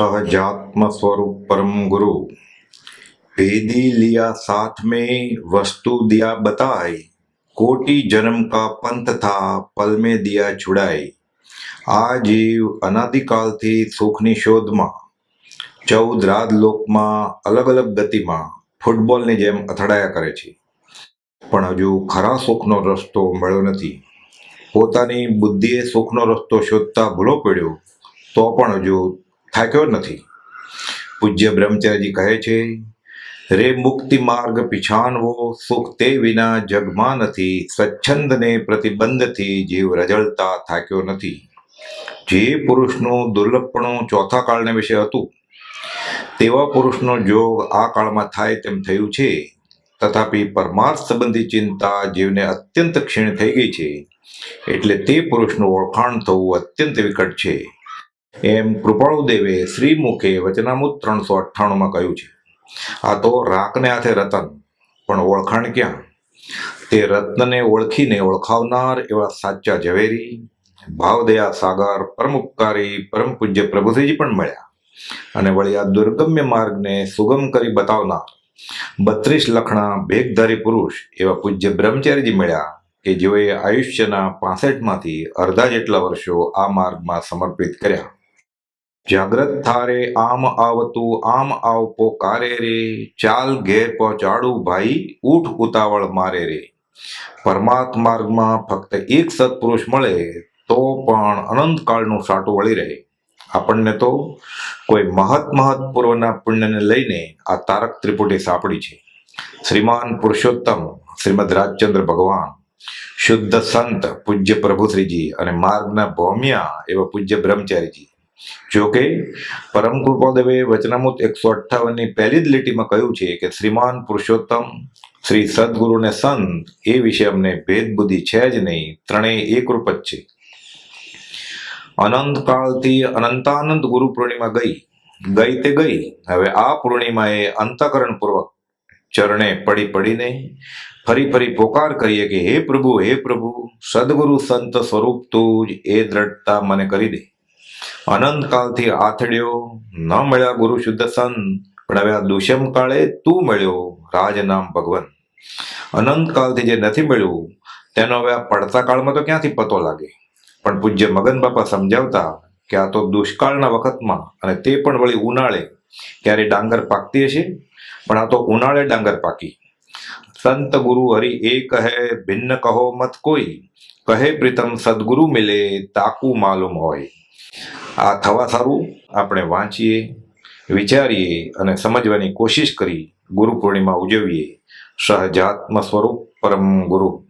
सहजात्म स्वरूप परम गुरु भेदी लिया साथ में वस्तु दिया बताए कोटि जन्म का पंथ था पल में दिया छुड़ाए આ જીવ અનાદિકાલથી સુખની શોધમાં ચૌદ રાત લોકમાં અલગ અલગ ગતિમાં ફૂટબોલની જેમ અથડાયા કરે છે પણ હજુ ખરા સુખનો રસ્તો મળ્યો નથી પોતાની બુદ્ધિએ સુખનો રસ્તો શોધતા ભૂલો પડ્યો તો પણ હજુ થાક્યો નથી. પૂજ્ય બ્રહ્મચર્યજી કહે છે, રે મુક્તિ માર્ગ પીછાનવો, સુખ તે વિના જગમાં નથી. સ્વચ્છંદને પ્રતિબંધથી જીવ રજળતા થાક્યો નથી. જે પુરુષનું દુર્લભપણું ચોથા કાળને વિશે હતું, તેવા પુરુષનો જોગ આ કાળમાં થાય તેમ થયું છે. તથાપિ પરમાર્થ સંબંધી ચિંતા જીવને અત્યંત ક્ષીણ થઈ ગઈ છે. એટલે તે પુરુષનું ઓળખાણ થવું અત્યંત વિકટ છે. એમ કૃપાળુદેવે શ્રીમુખે વચનામૃત ત્રણસો અઠ્ઠાણુંમાં કહ્યું છે. આ તો રાકને હાથે રતન, પણ ઓળખાણ ક્યાં? તે રત્નને ઓળખીને ઓળખાવનાર એવા સાચા ઝવેરી, ભાવદયા સાગર પરમ ઉપકારી પરમ પૂજ્ય પ્રભુશ્રીજી પણ મળ્યા. અને વળી આ દુર્ગમ્ય માર્ગને સુગમ કરી બતાવનાર બત્રીસ લખણા ભેગધારી પુરુષ એવા પૂજ્ય બ્રહ્મચારીજી મળ્યા કે જેઓએ આયુષ્યના પાસઠમાંથી અડધા જેટલા વર્ષો આ માર્ગમાં સમર્પિત કર્યા. જાગ્રત થારે આમ આવતું, આમ આવ પોકારે રે? ચાલ ઘેર પહોંચાડું ભાઈ ઊઠ ઉતાવળ મારે રે. પરમાત્મ માર્ગમાં ફક્ત એક સત્પુરુષ મળે, તો પણ અનંતકાળનું સાટું વળી રહે. આપણને તો કોઈ મહત મહત પૂર્વના પુણ્યને લઈને આ તારક ત્રિપુટી સાંપડી છે. શ્રીમાન પુરુષોત્તમ, શ્રીમદ રાજચંદ્ર ભગવાન, શુદ્ધ સંત પૂજ્ય પ્રભુશ્રીજી અને માર્ગના ભૌમ્યા એવા પૂજ્ય બ્રહ્મચારીજી. જોકે પરમ કૃપાદેવે વચનામૃત એકસો અઠ્ઠાવનની પહેલી જ લીટીમાં કહ્યું છે કે શ્રીમાન પુરુષોત્તમ, શ્રી સદગુરુને સંત, એ વિશે અમને ભેદબુદ્ધિ છે જ નહીં, ત્રણેય એકરૂપ જ છે. અનંત કાળથી અનંતાનંદ ગુરુ પૂર્ણિમા ગઈ ગઈ તે ગઈ, હવે આ પૂર્ણિમાએ અંતકરણ પૂર્વક ચરણે પડી પડીને ફરી ફરી પોકાર કરીએ કે, હે પ્રભુ હે પ્રભુ, સદગુરુ સંત સ્વરૂપ તું જ એ દ્રઢતા મને કરી દે. અનંત કાળથી આથડ્યો ન મળ્યા ગુરુ શુદ્ધ સંત, પણ હવે આ દુષ્યમ કાળે તું મળ્યો રાજ નામ ભગવાન. અનંત કાળથી જે નથી મળ્યું, તેનો હવે આ પડતા કાળમાં તો ક્યાંથી પતો લાગે? પણ પૂજ્ય મગન બાપા સમજાવતા કે આ તો દુષ્કાળના વખતમાં, અને તે પણ વળી ઉનાળે. ક્યારે ડાંગર પાકતી હશે? પણ આ તો ઉનાળે ડાંગર પાકી. સંત ગુરુ હરિ એ કહે, ભિન્ન કહો મત કોઈ. કહે પ્રીતમ સદગુરુ મિલે, તાકુ માલુમ હોય. આ થવા સારું, આપણે વાંચીએ, વિચારીએ અને સમજવાની કોશિશ કરી ગુરુ પૂર્ણિમા ઉજવીએ. સહજાત્મ સ્વરૂપ પરમ ગુરુ.